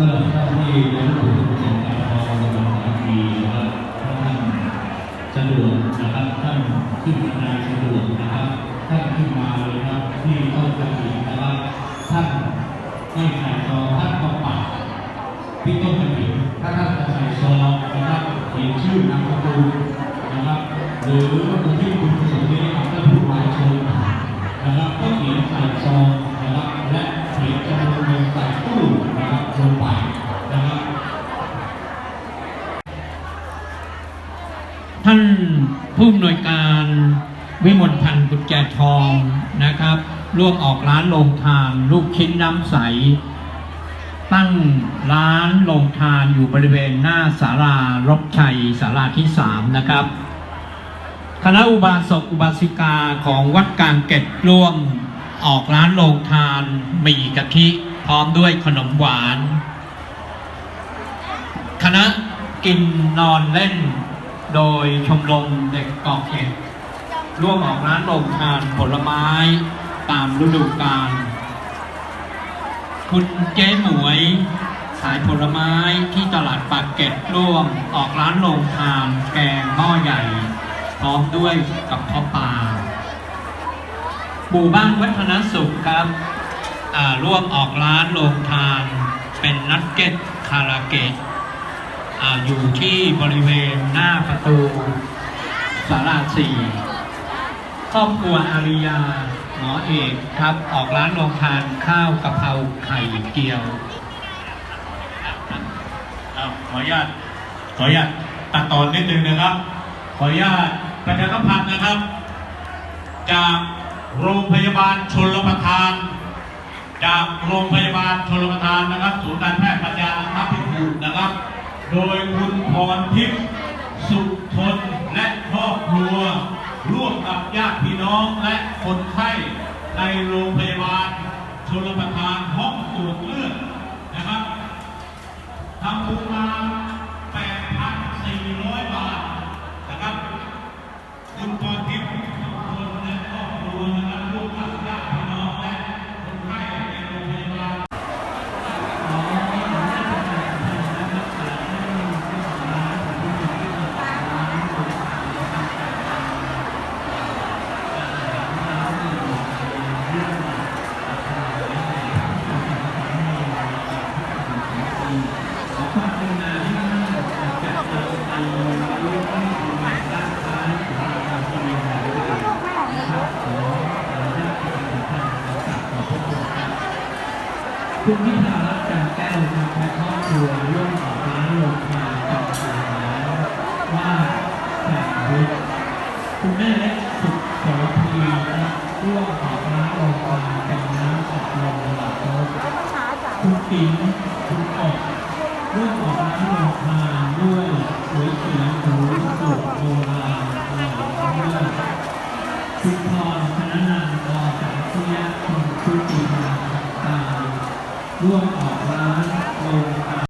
สำหรับท่านที่เป็นผู้ถือเป็นการทองในวันสามปีนะครับถ้าท่านสะดวกนะครับท่านขึ้นบันไดสะดวกนะครับท่านขึ้นมาเลยครับที่ต้นกระถิ่นนะครับท่านไม่ใส่ซองท่านก็ปักที่ต้นกระถิ่นถ้าท่านจะใส่ซองนะครับเขียนชื่อนามสกุลนะครับ หรือคนที่คุณ ญแจทองนะครับ ร่วมออกร้านโรงทานลูกชิ้นน้ำใส ตั้งร้านโรงทานอยู่บริเวณหน้าศาลารบชัยศาลาที่สามนะครับ คณะอุบาสกอุบาสิกาของวัดกลางเกตร่วมออกร้านโรงทานหมี่กะทิพร้อมด้วยขนมหวาน คณะกินนอนเล่นโดยชมรมเด็กกาะเห็ด ร่วมออกร้านโรงทานผลไม้ตามฤดูกาลคุณเจ๊หมวย ขายผลไม้ที่ตลาดปากเกร็ดร่วมออกร้านโรงทานแกงหม้อใหญ่ พร้อมด้วยกับข้าวปลาหมู่บ้านวัฒนสุขครับร่วมออกร้านโรงทาน เป็นนักเก็ตคาราเกะออยู่ที่บริเวณหน้าประตูสาราสี่ ครอบครัวอาริยา หมอเอกครับ ออกร้านโรงทานข้าวกะเพราไข่เกียวอะขออนุญาตขออนุญาตตัดตอนนิดนึงนะครับ ขออนุญาตประชาสัมพันธ์นะครับ จากโรงพยาบาลชนรประทาน จากโรงพยาบาลชนรประทานนะครับศูนย์การแพทย์ปัญญาทัพพิบูรนะครับ โดยคุณพรทิพย์สุทนและครอบครัว ร่วม กับญาติพี่น้องและคนไข้ในโรงพยาบาลชนรประทานห้องตรวจเลือดนะครับทำบุญมา8,400 บาท คุณพิธารัตน์จันแก้วครับและครอบครัวร่วมออกร้านโรงทานกับสื่อแล้วว่าแต่งบุญคุณแม่เล็กสุขโสพีครับร่วมออกร้านโรงทานเป็นน้ำอัดลมหลับรถคุณติ๋มคุณอบร่วมออกร้านโรงทาด้วยสวยเสียงหรูสูตรโบราณอร่อยเลิศคุณพรคณชุติมา ร่วมออกร้านลง